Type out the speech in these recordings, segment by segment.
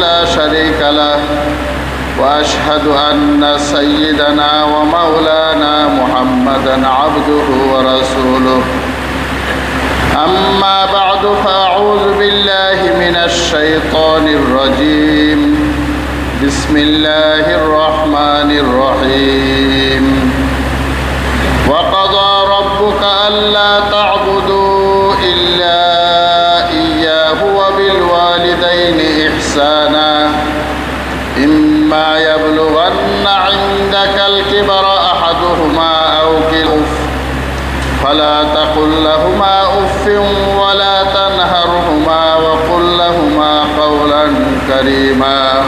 لا شريك له وأشهد أن سيدنا ومولانا محمدا عبده ورسوله. أما بعد فأعوذ بالله من الشيطان الرجيم. بسم الله الرحمن الرحيم. فلا تقل لهما أف ولا تنهرهما وقل لهما قولا كريما.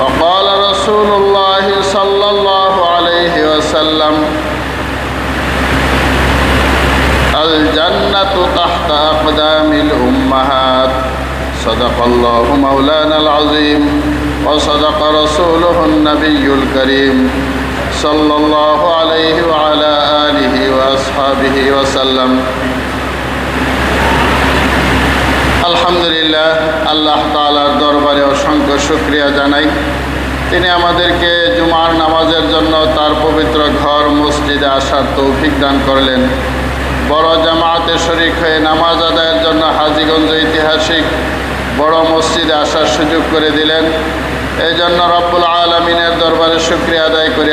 وقال رسول الله صلى الله عليه وسلم الجنة تحت أقدام الأمهات. صدق الله مولانا العظيم وصدق رسوله النبي الكريم. صلى الله عليه وعلى آله وأصحابه وسلم আলহামদুলিল্লাহ আল্লাহ তালার দরবারে অসংখ্য শুক্রিয়া জানাই তিনি আমাদেরকে জুমার নামাজের জন্য তার পবিত্র ঘর মসজিদে আসার তৌফিক দান করলেন বড় জামাতে শরিক হয়ে নামাজ আদায়ের জন্য হাজিগঞ্জ ঐতিহাসিক বড় মসজিদে আসার সুযোগ করে দিলেন এই জন্য রব্বুল আলমিনের দরবারে শুক্রিয়া আদায় করি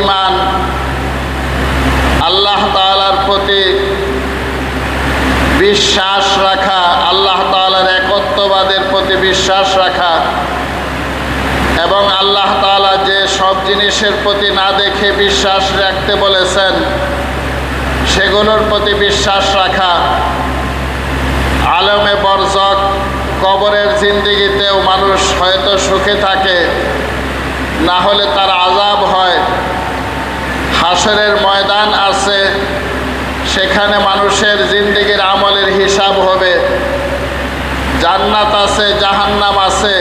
ইমান। আল্লাহ তালার প্রতি বিশ্বাস রাখা, আল্লাহ তালার একত্ববাদের প্রতি বিশ্বাস রাখা এবং আল্লাহ তালা যে সব জিনিসের প্রতি না দেখে বিশ্বাস রাখতে বলেছেন, সেগুলোর প্রতি বিশ্বাস রাখা, আলমে বরজক কবরের জিন্দিগিতেও মানুষ হয়তো সুখে থাকে, না হলে তার আজাব হয়। হাসরের ময়দান আছে, সেখানে মানুষের জিন্দিগির আমলের হিসাব হবে। জান্নাত আছে, জাহান্নাম আছে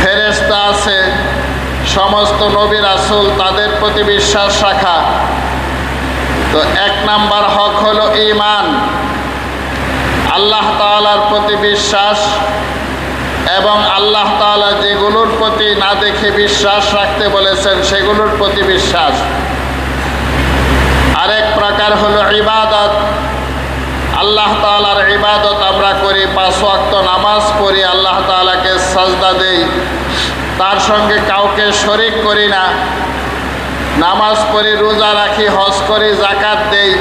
ফেরেস্তা আছে, সমস্ত নবীর আসল তাদের প্রতি বিশ্বাস রাখা। তো এক নাম্বার হক হলো ইমান আল্লাহ তালার প্রতি বিশ্বাস এবং আল্লাহ তালা যেগুলোর প্রতি না দেখে বিশ্বাস রাখতে বলেছেন, সেগুলোর প্রতি বিশ্বাস। আরেক প্রকার হলো ইবাদত। আল্লাহ তালার ইবাদত আমরা করি, পাঁচ ওয়াক্ত নামাজ পড়ি, আল্লাহ তালাকে সাজদা দেই। তার সঙ্গে কাউকে শরিক করি না। নামাজ পড়ি, রোজা রাখি, হজ করি জাকাত দেই।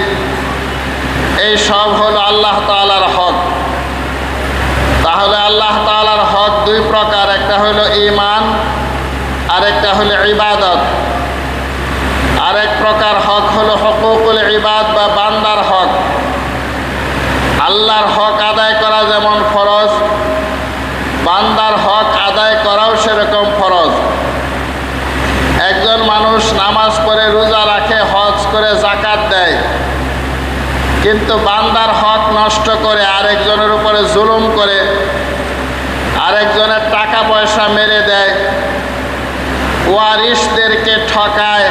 এই সব হলো আল্লাহ তালার হক। তাহলে আল্লাহ তালার দুই প্রকার, একটা হলো ইমান আরেকটা হলো ইবাদত। আরেক প্রকার হক হলো হকুকুল ইবাদ বা বান্দার হক। আল্লাহর হক আদায় করা যেমন ফরজ, বান্দার হক আদায় করাও সেরকম ফরজ। একজন মানুষ নামাজ পড়ে রোজা রাখে, হজ করে জাকাত দেয়, কিন্তু বান্দার হক নষ্ট করে আরেকজনের উপরে জুলুম করে আরেকজনের টাকা পয়সা মেরে দেয়। ওয়ারিসদেরকে ঠকায়।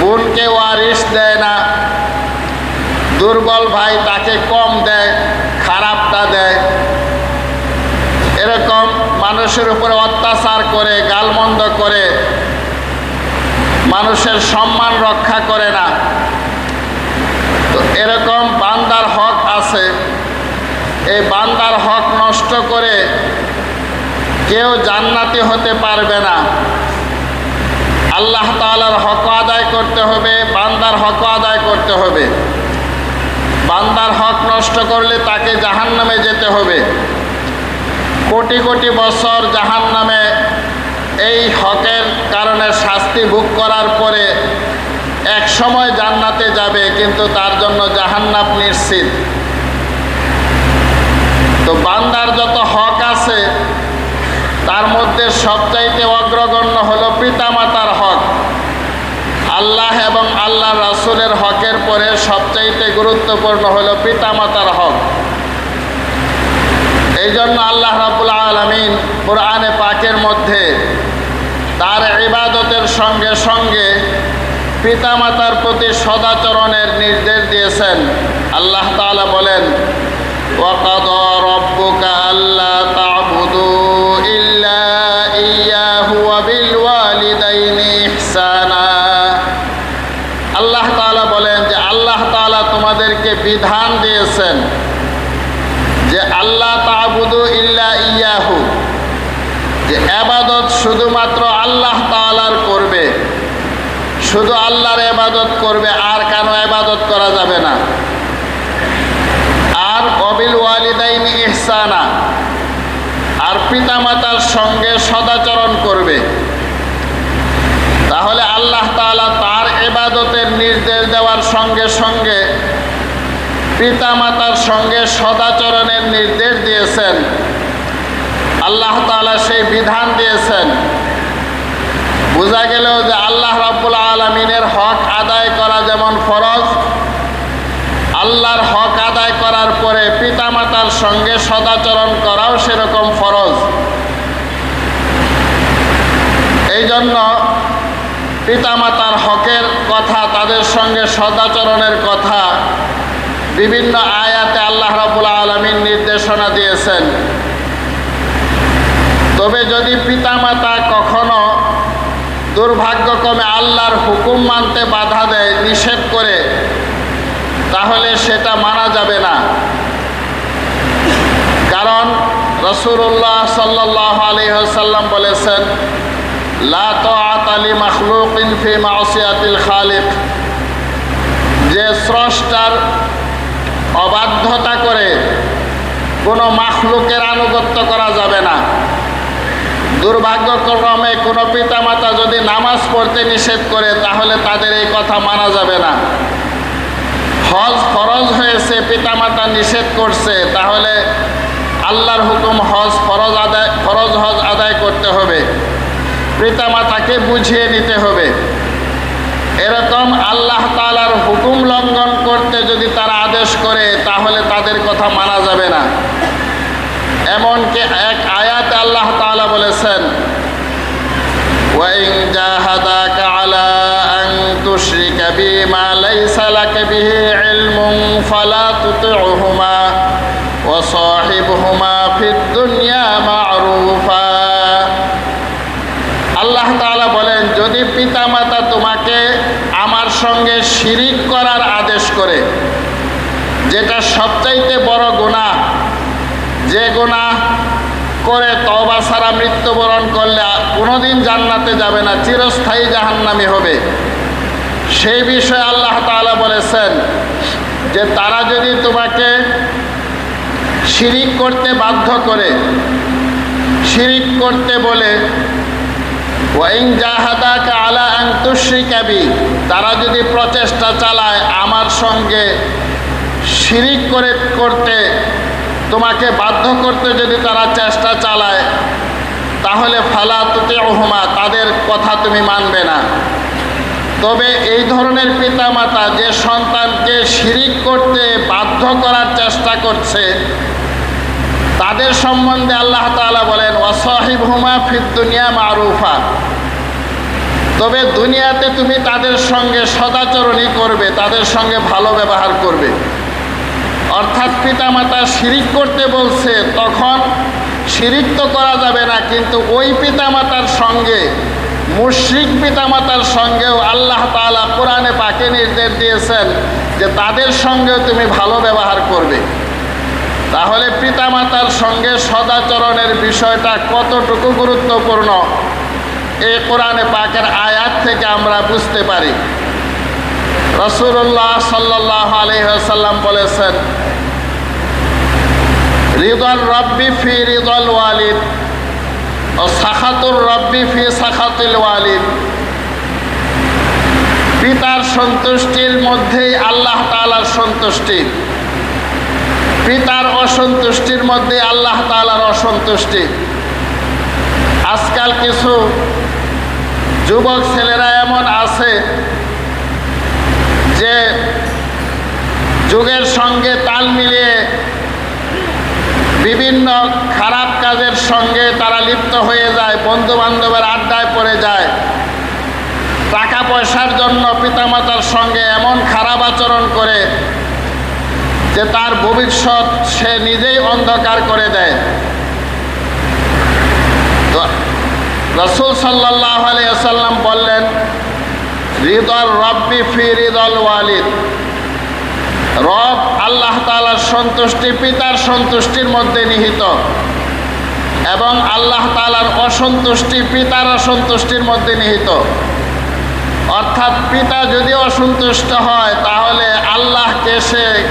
বোনকে ওয়ারিস দেয় না। দুর্বল ভাই তাকে কম দেয়, খারাপটা দেয়। এরকম মানুষের উপরে অত্যাচার করে, গালমন্দ করে। মানুষের সম্মান রক্ষা করে না। তো এরকম বান্দার হক আছে। এই বান্দার হক নষ্ট করে কেউ জান্নাতি হতে পারবে না। আল্লাহ তালার হক আদায় করতে হবে, বান্দার হক আদায় করতে হবে। বান্দার হক নষ্ট করলে তাকে জাহান নামে যেতে হবে। কোটি কোটি বছর জাহান নামে এই হকের কারণে শাস্তি ভোগ করার পরে এক সময় জান্নাতে যাবে, কিন্তু তার জন্য জাহান্নাম নিশ্চিত। তো বান্দার যত হক মধ্যে সবচাইতে অগ্রগণ্য হল পিতামাতার হক। আল্লাহ এবং আল্লাহ রাসুলের হকের পরে সবচাইতে গুরুত্বপূর্ণ হল পিতামাতার হক। এই জন্য আল্লাহ রাবুল আলমিন কোরআনে পাকের মধ্যে তার ইবাদতের সঙ্গে সঙ্গে পিতামাতার প্রতি সদাচরণের নির্দেশ দিয়েছেন। আল্লাহ তালা বলেন ওয়াকাদ রব্বুকা আল্লাহ বিধান দিয়েছেন যে আল্লাহ ইল্লা ইয়াহু, যে আবাদত শুধুমাত্র আল্লাহ তাআলার করবে, শুধু আল্লাহর এবাদত করবে, আর কেন এবাদত করা যাবে না? আর অবিল ওয়ালিদাইনি ইহসানা, আর পিতামাতার সঙ্গে সদাচরণ করবে। তাহলে আল্লাহ তাআলা তার এবাদতের নির্দেশ দেওয়ার সঙ্গে সঙ্গে পিতামাতার সঙ্গে সদাচরণের নির্দেশ দিয়েছেন। আল্লাহ তাআলা সেই বিধান দিয়েছেন। বোঝা গেল যে আল্লাহ রাব্বুল আলমিনের হক আদায় করা যেমন ফরজ, আল্লাহর হক আদায় করার পরে পিতামাতার সঙ্গে সদাচরণ করাও সেরকম ফরজ। এই জন্য পিতামাতার হকের কথা, তাদের সঙ্গে সদাচরণের কথা বিভিন্ন আয়াতে আল্লাহ রাবুল আলমিন নির্দেশনা দিয়েছেন। তবে যদি পিতামাতা কখনো দুর্ভাগ্যক্রমে আল্লাহর হুকুম মানতে বাধা দেয়, নিষেধ করে, তাহলে সেটা মানা যাবে না। কারণ রসুল্লাহ সাল্লাহ আলহিহাল্লাম বলেছেন, লা তাআত আলি মাখলুকিন ফি মাসিয়াতিল খালিক। যে স্রষ্টার অবাধ্যতা করে কোনো মাখলুকের আনুগত্য করা যাবে না। দুর্ভাগ্যক্রমে কোনো পিতামাতা যদি নামাজ পড়তে নিষেধ করে, তাহলে তাদের এই কথা মানা যাবে না। হজ ফরজ হয়েছে, পিতামাতা নিষেধ করছে, তাহলে আল্লাহর হুকুম হজ ফরজ আদায়, ফরজ হজ আদায় করতে হবে। পিতামাতাকে বুঝিয়ে নিতে হবে। এরকম আল্লাহ তালার হুকুম লঙ্ঘন করতে যদি তারা নালিশ করে, তাহলে তাদের কথা মানা যাবে না। এমনকি এক আয়াত আল্লাহ তাআলা বলেছেন, ওয়াইন জাহাদাকা আলা আন তুশরিকা বিমা লাইসা লাকা বিহি ইলমুন ফালা তুতিউহুমা ওয়া সাহিবহুমা ফিদ দুনিয়া মা'রুফা। আল্লাহ তাআলা বলেন, যদি পিতামাতা তোমাকে আমার সঙ্গে শিরিক করার আদেশ করে যেটা সবচাইতে বড় গোনা যে গোনা করে তবা সারা মৃত্যুবরণ করলে কোনোদিন জান্নাতে যাবে না, চিরস্থায়ী জাহান্নামি হবে। সেই বিষয়ে আল্লাহ তাআলা বলেছেন যে তারা যদি তোমাকে শিরিক করতে বাধ্য করে, শিরিক করতে বলে ওয়াইং জাহাদাকে আলা আং তুশ্রিকাবি তারা যদি প্রচেষ্টা চালায় আমার সঙ্গে শিরিক করে করতে, তোমাকে বাধ্য করতে যদি তারা চেষ্টা চালায়, তাহলে ফালা তুতে ওহমা তাদের কথা তুমি মানবে না। তবে এই ধরনের পিতামাতা যে সন্তানকে শিরিক করতে বাধ্য করার চেষ্টা করছে, তাদের সম্বন্ধে আল্লাহ তাআলা বলেন অসহিব হুমা ফির দুনিয়া মারুফা। তবে দুনিয়াতে তুমি তাদের সঙ্গে সদাচরণই করবে, তাদের সঙ্গে ভালো ব্যবহার করবে। অর্থাৎ পিতামাতা শিরিক করতে বলছে, তখন শিরিক তো করা যাবে না, কিন্তু ওই পিতামাতার সঙ্গে, মুশ্রিক পিতামাতার সঙ্গেও আল্লাহ তাআলা কোরআনে পাকে নির্দেশ দিয়েছেন যে তাদের সঙ্গেও তুমি ভালো ব্যবহার করবে। তাহলে পিতামাতার সঙ্গে সদাচরণের বিষয়টা কতটুকু গুরুত্বপূর্ণ এই কোরআনে পাকের আয়াত থেকে আমরা বুঝতে পারি। রসুল্লাহ সাল্লাহ আলহাম বলেছেন, রিদল রব্বি ফি রিদল ওয়ালিদ ও সাখাতুর রব্বি ফি সাখাতুল ওয়ালিদ। পিতার সন্তুষ্টির মধ্যেই আল্লাহ তালার সন্তুষ্টি। পিতার অসন্তুষ্টির মধ্যে আল্লাহ তালার অসন্তুষ্টি। আজকাল কিছু যুবক ছেলেরা এমন আছে যে যুগের সঙ্গে তাল মিলিয়ে বিভিন্ন খারাপ কাজের সঙ্গে তারা লিপ্ত হয়ে যায় বন্ধু বান্ধবের আড্ডায় পড়ে যায়, টাকা পয়সার জন্য পিতামাতার সঙ্গে এমন খারাপ আচরণ করে যে তার ভবিষ্যৎ সে নিজেই অন্ধকার করে দেয়। রসুল সাল্লাহ আলিয়াল্লাম বললেন হৃদল রব্বি ফি হৃদল ওয়ালিদ। রব আল্লাহ তালার সন্তুষ্টি, পিতার সন্তুষ্টির মধ্যে নিহিত। এবং আল্লাহ তালার অসন্তুষ্টি, পিতার অসন্তুষ্টির মধ্যে নিহিত। অর্থাৎ পিতা যদি অসন্তুষ্ট হয়, তাহলে আল্লাহকে সে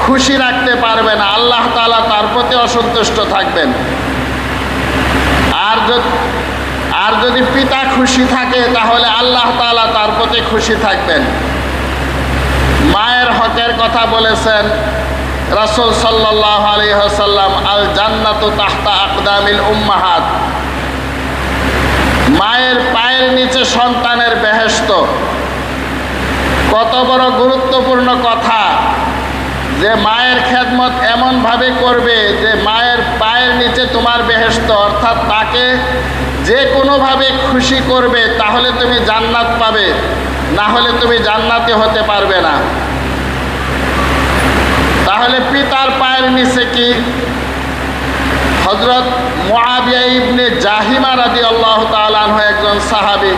খুশি রাখতে পারবে না। আল্লাহ তালা তার প্রতি অসন্তুষ্ট থাকবেন। আর যদি আর যদি পিতা খুশি থাকে, তাহলে আল্লাহ তালা তার প্রতি খুশি থাকবেন। মায়ের হকের কথা বলেছেন রাসুল সাল্লাহ আলী হাসাল্লাম আল জান্নাত তাহতা আকদামিল উম্মাহাত। মায়ের পায়ের নিচে সন্তানের বেহেস্ত কত বড় গুরুত্বপূর্ণ কথা যে মায়ের খেদমত এমনভাবে করবে যে মায়ের পায়ের নিচে তোমার বেহেস্ত অর্থাৎ তাকে যে কোনোভাবে খুশি করবে, তাহলে তুমি জান্নাত পাবে। না হলে তুমি জান্নাতে হতে পারবে না। তাহলে পিতার পায়ের নিচে কি? হজরত মোয়াবিয়া ইবনে জাহিমা রাদি আল্লাহ তালাহ একজন সাহাবি।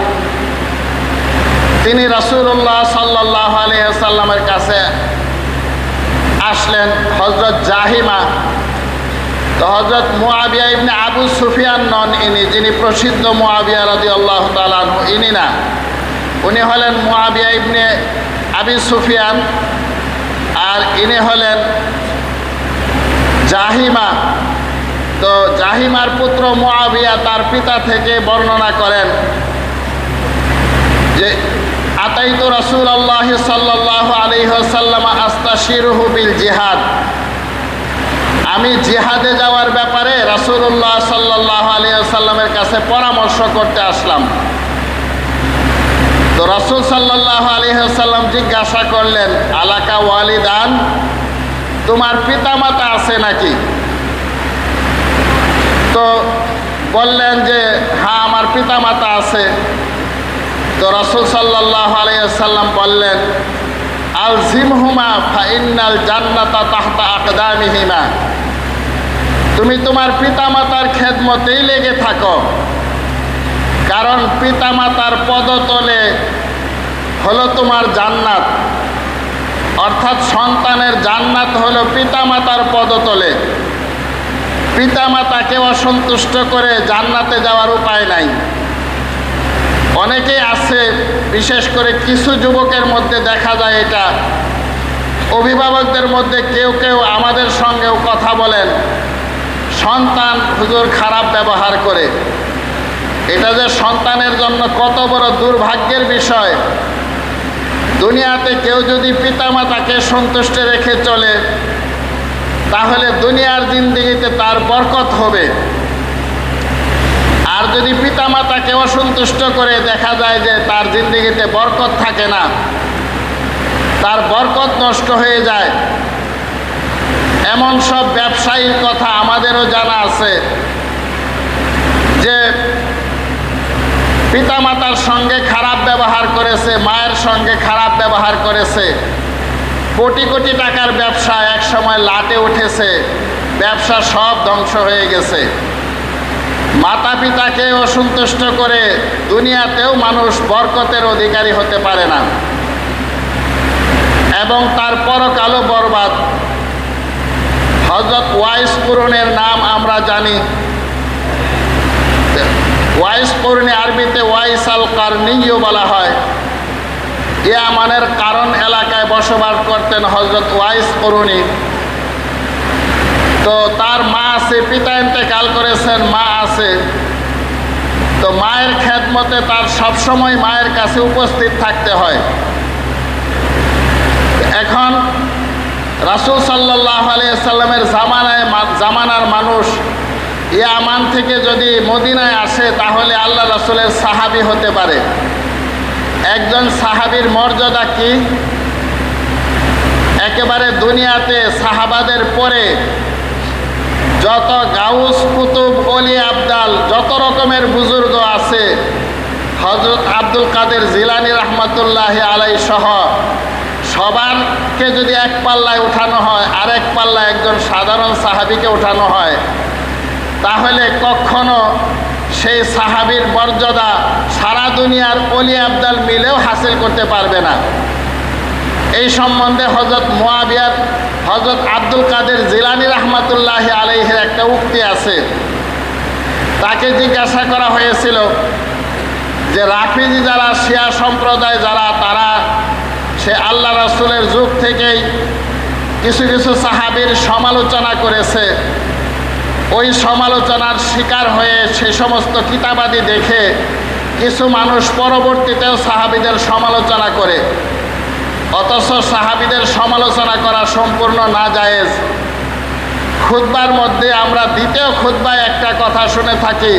তিনি রাসুল্লাহ সাল্লাহ আলিয়া সাল্লামের কাছে আসলেন হজরত জাহিমা তো হজরত মোয়াবিয়া ইবনে আবু সুফিয়ান নন ইনি, যিনি প্রসিদ্ধ মোয়াবিয়া রাদি আল্লাহ তালাহ ইনি না। উনি হলেন মোয়াবিয়া ইবনে আবি সুফিয়ান, আর ইনি হলেন জাহিমা। তো জাহিমার পুত্র মোয়াবিয়া তার পিতা থেকে বর্ণনা করেন যে, আতাইত রসুল আল্লাহ সাল্লাহ আলিহাসাল্লাম আস্তা শিরুহু বিল জিহাদ। আমি জিহাদে যাওয়ার ব্যাপারে রাসুল্লাহ সাল্লাহ আলিয়াল্লামের কাছে পরামর্শ করতে আসলাম। তো রসুল সাল্লাহ আলিহাসাল্লাম জিজ্ঞাসা করলেন, আলাকা ওয়ালিদান? তোমার পিতামাতা আছে নাকি? তো বললেন যে হ্যাঁ আমার পিতামাতা আছে। তো রসুল সাল্লাহ আলিয়াল্লাম বললেন আল জিমহুমা ফাইনাল জান্নাতা তাহতা আকদামিহিমা। তুমি তোমার পিতামাতার খেদমতেই লেগে থাকো। কারণ পিতামাতার পদতলে হলো তোমার জান্নাত। অর্থাৎ সন্তানের জান্নাত হলো পিতামাতার পদতলে। পিতামাতাকে অসন্তুষ্ট করে জান্নাতে যাওয়ার উপায় নাই। অনেকেই আছে, বিশেষ করে কিছু যুবকের মধ্যে দেখা যায় এটা। অভিভাবকদের মধ্যে কেউ কেউ আমাদের সঙ্গেও কথা বলেন। সন্তান হুজুর খারাপ ব্যবহার করে। এটা যে সন্তানের জন্য কত বড় দুর্ভাগ্যের বিষয়। দুনিয়াতে কেউ যদি পিতামাতাকে সন্তুষ্ট রেখে চলে, তাহলে দুনিয়ার জিন্দিগিতে তার বরকত হবে। আর যদি পিতামাতাকে অসন্তুষ্ট করে দেখা যায় যে তার জিন্দিগিতে বরকত থাকে না, তার বরকত নষ্ট হয়ে যায় এমন সব ব্যবসায়ীর কথা আমাদেরও জানা আছে যে পিতামাতার সঙ্গে খারাপ ব্যবহার করেছে, মায়ের সঙ্গে খারাপ ব্যবহার করেছে। কোটি কোটি টাকার ব্যবসা এক সময় লাটে উঠেছে, ব্যবসা সব ধ্বংস হয়ে গেছে। মাতা পিতাকে অসন্তুষ্ট করে দুনিয়াতেও মানুষ বরকতের অধিকারী হতে পারে না। এবং তার পরকালও বরবাদ। হজরত ওয়াইস পুরনের নাম আমরা জানি। ওয়াইস করণে আরবিতে ওয়াইস আল কারনিও বলা হয়। ইয়ামানের কারণ এলাকায় বসবাস করতেন হজরত ওয়াইস করুণী তো তার মা আছে, পিতা ইন্তেকাল করেছেন, মা আছে। তো মায়ের খেদমতে তার সবসময় মায়ের কাছে উপস্থিত থাকতে হয়। এখন রাসুল সাল্লাহ আলিয়াল্লামের জামানায় জামানার মানুষ ইয়ামান থেকে যদি মদিনায় আসে, তাহলে আল্লাহ রাসুলের সাহাবি হতে পারে। একজন সাহাবির মর্যাদা কি? একেবারে দুনিয়াতে সাহাবাদের পরে যত গাউস, কুতুব অলি আবদাল, যত রকমের বুজুর্গ আছে হজরত আব্দুল কাদের জিলানি রহমতুল্লাহ আলাই সহ সবারকে যদি এক পাল্লায় উঠানো হয়, আর এক পাল্লায় একজন সাধারণ সাহাবিকে উঠানো হয়, তাহলে কখনো সেই সাহাবির মর্যাদা সারা দুনিয়ার অলি আবদাল মিলেও হাসিল করতে পারবে না। এই সম্বন্ধে হজরত মোয়াবিয়ার হজরত আব্দুল কাদের জিলানি রহমাতুল্লাহ আলাইহের একটা উক্তি আছে। তাকে জিজ্ঞাসা করা হয়েছিল যে রাফিজি যারা, শিয়া সম্প্রদায় যারা, তারা সে আল্লাহ রাসুলের যুগ থেকেই কিছু কিছু সাহাবির সমালোচনা করেছে। ওই সমালোচনার শিকার হয়ে সে সমস্ত কিতাবাদি দেখে কিছু মানুষ পরবর্তীতেও সাহাবিদের সমালোচনা করে। অথচ সাহাবিদের সমালোচনা করা সম্পূর্ণ না জায়েজ খুতবার মধ্যে আমরা দ্বিতীয় খুতবায় একটা কথা শুনে থাকি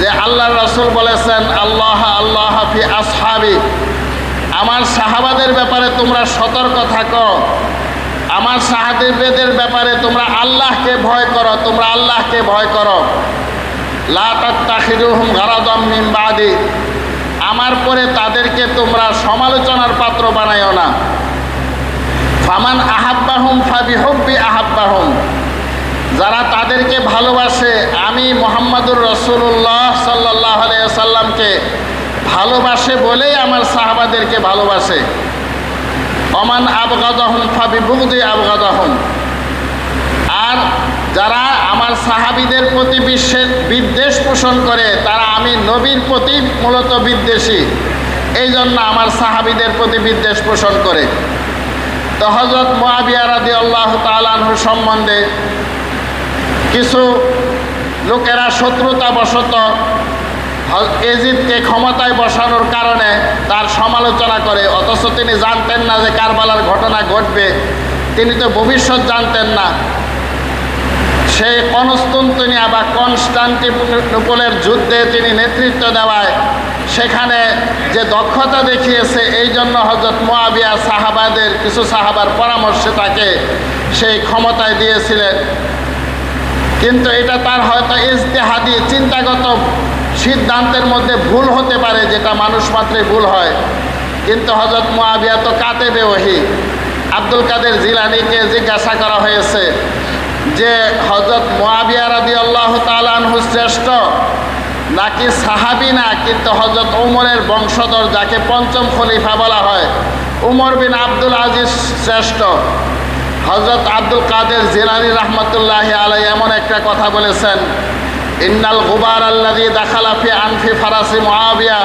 যে আল্লাহ রসুল বলেছেন, আল্লাহ আল্লাহ ফি আসহাবি। আমার সাহাবাদের ব্যাপারে তোমরা সতর্ক থাকো। আমার সাহাবিদের ব্যাপারে তোমরা আল্লাহকে ভয় করো, তোমরা আল্লাহকে ভয় করো। লাহিরুহম আমার পরে তাদেরকে তোমরা সমালোচনার পাত্র বানাইও না। ফামান আহাব্বাহুম ফাবি হব্বি আহাব্বাহুম। যারা তাদেরকে ভালোবাসে, আমি মোহাম্মদুর রসুল্লাহ সাল্লাহ সাল্লামকে ভালোবাসে বলেই আমার সাহাবাদেরকে ভালোবাসে। অমান আবগাদহম ফাবি বুগদি আবগাদহম। আর যারা আমার সাহাবিদের প্রতি বিশ্বের বিদ্বেষ পোষণ করে, তারা আমি নবীর প্রতি মূলত বিদ্বেষী। এই জন্য আমার সাহাবিদের প্রতি বিদ্বেষ পোষণ করে। তো হজরত রাদি আল্লাহ তালাহুর সম্বন্ধে কিছু লোকেরা শত্রুতা বশত এজিদকে ক্ষমতায় বসানোর কারণে তার সমালোচনা করে, অথচ তিনি জানতেন না যে কারবালার ঘটনা ঘটবে। তিনি তো ভবিষ্যৎ জানতেন না। সেই কনস্তন্তনিয়া বা কনস্টান্টিনোপলের যুদ্ধে তিনি নেতৃত্ব দেওয়ায় সেখানে যে দক্ষতা দেখিয়েছে, এই জন্য হজরত মোয়াবিয়া সাহাবাদের, কিছু সাহাবার পরামর্শে তাকে সেই ক্ষমতায় দিয়েছিলেন। কিন্তু এটা তার হয়তো ইজতেহাদি, চিন্তাগত সিদ্ধান্তের মধ্যে ভুল হতে পারে, যেটা মানুষ মাত্রে ভুল হয়। কিন্তু হজরত মোয়াবিয়া তো কাতে ওহি। আব্দুল কাদের জিলানিকে জিজ্ঞাসা করা হয়েছে যে হজরত মোয়াবিয়া রাদি আল্লাহ তালানহু শ্রেষ্ঠ নাকি সাহাবি না? কিন্তু হজরত উমরের বংশধর, যাকে পঞ্চম খলিফা বলা হয় উমর বিন আব্দুল আজিজ শ্রেষ্ঠ। হজরত আব্দুল কাদের জিলানি রহমতুল্লাহ আলাই এমন একটা কথা বলেছেন ইন্নাল গুবার আল্লাদি দাখালাফি আনফি ফারাসি মহাবিয়া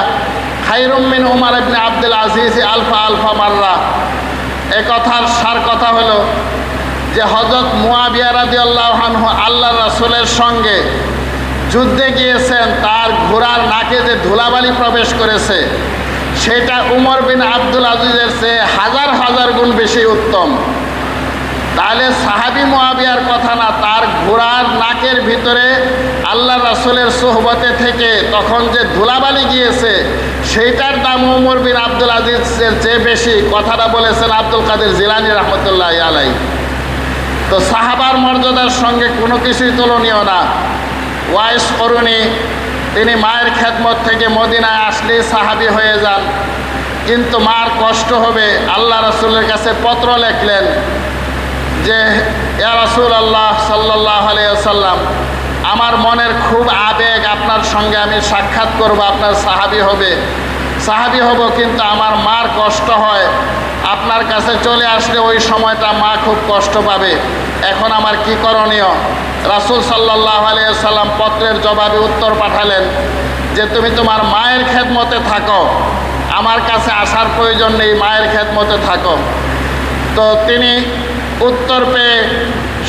খাইরুমিন উমার ইবনে আব্দুল আজিজ আলফা আলফা মাররা। এ কথার সার কথা হলো যে হজরত মুয়াবিয়া রাদি আল্লাহানহু আল্লাহ রাসুলের সঙ্গে যুদ্ধে গিয়েছেন, তার ঘোড়ার নাকে যে ধুলাবালি প্রবেশ করেছে, সেটা উমর বিন আব্দুল আজিজের চেয়ে হাজার হাজার গুণ বেশি উত্তম। তাহলে সাহাবি মহাবিয়ার কথা না, তার ঘোড়ার নাকের ভিতরে আল্লাহ রাসুলের সোহবতে থেকে তখন যে ধুলাবালি গিয়েছে, সেইটার দাম উমর বিন আব্দুল আজিজের চেয়ে বেশি, কথাটা বলেছেন আব্দুল কাদের জিলানি রহমতুল্লাহ আলাই তো সাহাবার মর্যাদার সঙ্গে কোনো কিছুই তুলনীয় না। ওয়াইস করুণী, তিনি মায়ের খেদমত থেকে মদিনায় আসলেই সাহাবি হয়ে যান। কিন্তু মার কষ্ট হবে, আল্লাহ রাসুলের কাছে পত্র লেখলেন যে রাসুল আল্লাহ সাল্লাহ আলিয়াল্লাম আমার মনের খুব আবেগ আপনার সঙ্গে আমি সাক্ষাৎ করব, আপনার সাহাবি হবে। সাহাবি হব কিন্তু আমার মার কষ্ট হয়। আপনার কাছে চলে আসলে ওই সময়টা মা খুব কষ্ট পাবে। এখন আমার কি করণীয়? রাসুল সাল্লাহ আলিয়াল্লাম পত্রের জবাবে উত্তর পাঠালেন যে, তুমি তোমার মায়ের খেদমতে থাকো। আমার কাছে আসার প্রয়োজন নেই, মায়ের খেদমতে থাকো। তো তিনি উত্তর পেয়ে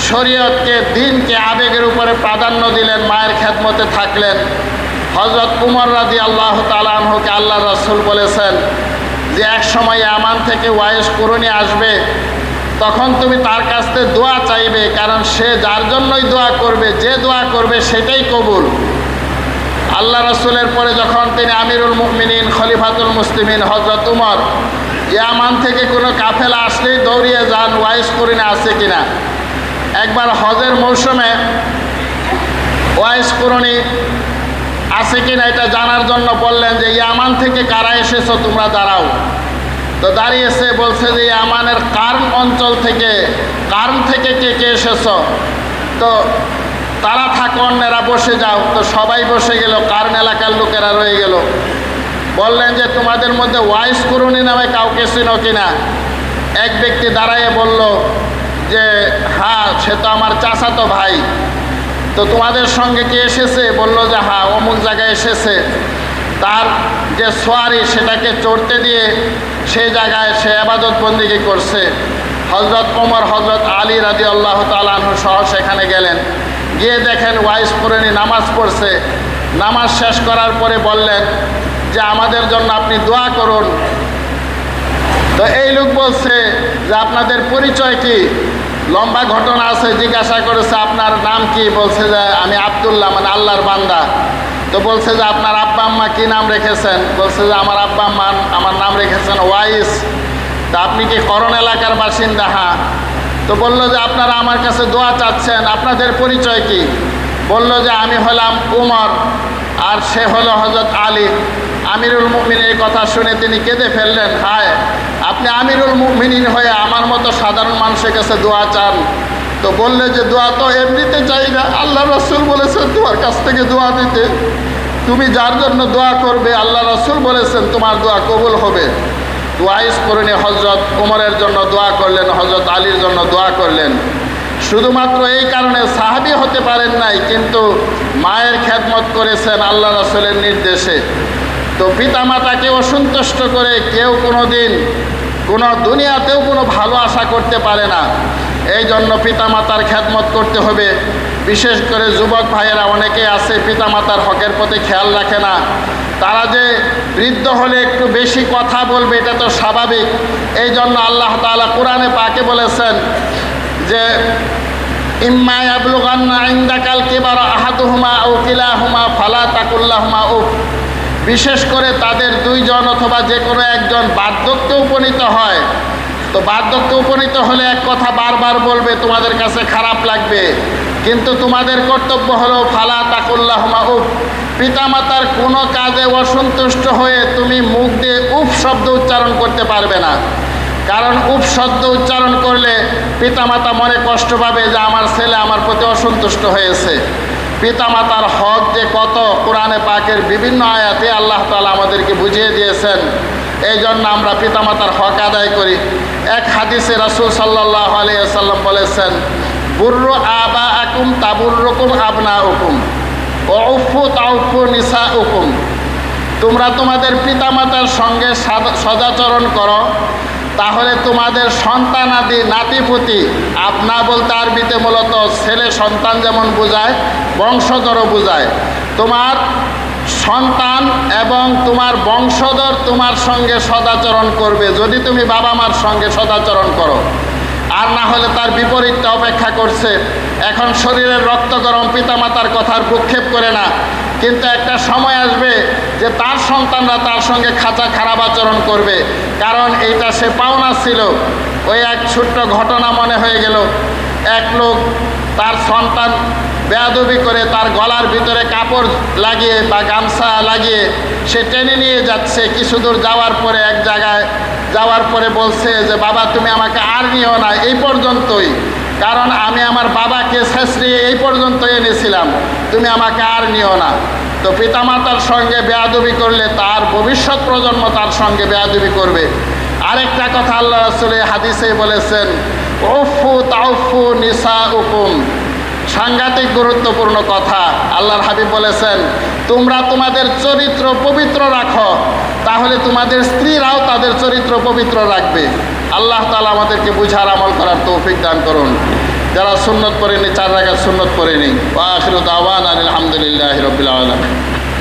শরীয়তকে, দিনকে আবেগের উপরে প্রাধান্য দিলেন, মায়ের খেদমতে থাকলেন। হজরত কুমার রাজি আল্লাহ তালাহকে আল্লাহ রসুল বলেছেন যে, এক সময় আমান থেকে ওয়াইস কুরুনি আসবে, তখন তুমি তার কাছ থেকে দোয়া চাইবে, কারণ সে যার জন্যই দোয়া করবে, যে দোয়া করবে সেটাই কবুল। আল্লাহ রসুলের পরে যখন তিনি আমিরুল মুমিনিন, খলিফাতুল মুসলিমিন হজরত উমর ইয়ামান থেকে কোনো কাফেলা আসলেই দৌড়িয়ে যান, ওয়াইস কুরিনে আছে কিনা। একবার হজের মৌসুমে ওয়াইস কুরনি, আছে কিনা এটা জানার জন্য বললেন যে, ইয়ামান থেকে কারা এসেছ? তোমরা দাঁড়াও। তো দাঁড়িয়েছে, বলছে যে, ইয়ামানের কার্ন অঞ্চল থেকে, কার্ন থেকে কে কে এসেছ? তো তারা থাকো, অন্যেরা বসে যাও। তো সবাই বসে গেল, কার্ন এলাকার লোকেরা রয়ে গেল। বললেন যে, তোমাদের মধ্যে ওয়াইস কুরুনি নামে কাউকে চিনো কিনা? এক ব্যক্তি দাঁড়াইয়ে বলল যে হ্যাঁ সে তো আমার চাচাতো ভাই। তো তোমাদের সঙ্গে কি এসেছে? বলল যে হ্যাঁ অমুক জায়গায় এসেছে। তার যে সোয়ারি, সেটাকে চড়তে দিয়ে সেই জায়গায় সে আবাদত বন্দিগি করছে। হজরত ওমর হজরত আলী রাজি আল্লাহ তালাহ সহ সেখানে গেলেন। গিয়ে দেখেন ওয়াইস পুরানি নামাজ পড়ছে। নামাজ শেষ করার পরে বললেন যে আমাদের জন্য আপনি দোয়া করুন। তো এই লোক বলছে যে আপনাদের পরিচয় কি? লম্বা ঘটনা আছে, জিজ্ঞাসা করেছে, আপনার নাম কি? বলছে যে, আমি আবদুল্লাহ মানে আল্লাহর বান্দা। তো বলছে যে, আপনার আব্বা আম্মা কী নাম রেখেছেন? বলছে যে, আমার আব্বা আম্মা আমার নাম রেখেছেন ওয়াইস। তা আপনি কি করণ এলাকার বাসিন্দা? হ্যাঁ। তো বলল যে, আপনারা আমার কাছে দোয়া চাচ্ছেন, আপনাদের পরিচয় কি? বলল যে, আমি হলাম উমর, আর সে হলো হজরত আলী। আমিরুল মুমিনের কথা শুনে তিনি কেঁদে ফেললেন, হায়, আপনি আমিরুল মুমিনিন হয়ে আমার মতো সাধারণ মানুষের কাছে দোয়া চান। তো বললে যে, দোয়া তো এমনিতে চাই না, আল্লাহ রসুল বলেছেন তোমার কাছ থেকে দোয়া দিতে তুমি যার জন্য দোয়া করবে, আল্লাহ রসুল বলেছেন তোমার দোয়া কবুল হবে। দোয়াইস করণে হজরত উমরের জন্য দোয়া করলেন হজরত আলীর জন্য দোয়া করলেন। শুধুমাত্র এই কারণে সাহাবি হতে পারেন নাই, কিন্তু মায়ের খেদমত করেছেন আল্লাহ রসুলের নির্দেশে। তো পিতামাতাকে অসন্তুষ্ট করে কেউ কোনো দিন কোনো দুনিয়াতেও কোনো ভালো আশা করতে পারে না। এই জন্য পিতামাতার খেদমত করতে হবে। বিশেষ করে যুবক ভাইয়েরা, অনেকে আছে পিতামাতার হকের প্রতি খেয়াল রাখে না। তারা যে বৃদ্ধ হলে একটু বেশি কথা বলবে, এটা তো স্বাভাবিক। এই জন্য আল্লাহ তাআলা কোরআনে পাকে বলেছেন যে, ইম্মা ইয়াবলুগান্না ইনদাকাল কিবার আহাদুহুমা আও কিলাহুমা ফালা তাকুল্লাহুমা উফ। বিশেষ করে তাদের দুইজন অথবা যে কোনো একজন বার্ধক্যে উপনীত হয়। তো বার্ধক্যে উপনীত হলে এক কথা বারবার বলবে, তোমাদের কাছে খারাপ লাগবে। কিন্তু তোমাদের কর্তব্য হলো, ফালা তাকুল্লাহমা উফ পিতামাতার কোনো কাজে অসন্তুষ্ট হয়ে তুমি মুখ দিয়ে উফ শব্দ উচ্চারণ করতে পারবে না। কারণ উপ শব্দ উচ্চারণ করলে পিতামাতা মনে কষ্ট পাবে যে আমার ছেলে আমার প্রতি অসন্তুষ্ট হয়েছে। পিতামাতার হক যে কত কোরআনে পাকের বিভিন্ন আয়াতে আল্লাহ তালা আমাদেরকে বুঝিয়ে দিয়েছেন এই জন্য আমরা পিতামাতার হক আদায় করি। এক হাদিসে রাসুল সাল্লাহ আলিয়াল্লাম বলেছেন, বুর্র আবা আকুম তাবুর আবনা হুকুম ও উফু তাউফু নিসা হুকুম তোমরা তোমাদের পিতামাতার সঙ্গে সাদ- সদাচরণ করো তাহলে তোমাদের সন্তান আদি নাতিপুতি আপনা বলতে আরবিতে মূলত ছেলে সন্তান যেমন বোঝায়, বংশধরও বোঝায়। তোমার সন্তান এবং তোমার বংশধর তোমার সঙ্গে সদাচরণ করবে। যদি তুমি বাবা মার সঙ্গে সদাচরণ করো আর না হলে তার বিপরীতটা অপেক্ষা করছে। এখন শরীরের রক্ত গরম পিতামাতার কথার ভূক্ষেপ করে না। কিন্তু একটা সময় আসবে যে তার সন্তানরা তার সঙ্গে খাঁচা খারাপ আচরণ করবে। কারণ এইটা সে পাওনা ছিল। ওই এক ছোট্ট ঘটনা মনে হয়ে গেল। এক লোক তার সন্তান বেয়াদবি করে তার গলার ভিতরে কাপড় লাগিয়ে বা গামছা লাগিয়ে সে টেনে নিয়ে যাচ্ছে। কিছু দূর যাওয়ার পরে এক জায়গায় যাওয়ার পরে বলছে যে, বাবা, তুমি আমাকে আর নিও না, এই পর্যন্তই। কারণ আমি আমার বাবাকে শেষরিয়ে এই পর্যন্ত এনেছিলাম। তুমি আমাকে আর নিও না। তো পিতামাতার সঙ্গে বেয়াদবি করলে তার ভবিষ্যৎ প্রজন্ম তার সঙ্গে বেয়াদবি করবে। আরেকটা কথা আল্লাহ রসুল হাদিসে বলেছেন ওফু তাউফু নিসা উকুম সাংঘাতিক গুরুত্বপূর্ণ কথা। আল্লাহর হাবিব বলেছেন তোমরা তোমাদের চরিত্র পবিত্র রাখো, তাহলে তোমাদের স্ত্রীরাও তাদের চরিত্র পবিত্র রাখবে। আল্লাহ তালা আমাদেরকে বুঝার আমল করার তৌফিক দান করুন। যারা সুন্নত পড়েনি চার রাখা সুন্নত পড়েনি। আখির দাওয়ান আলহামদুলিল্লাহ রবিল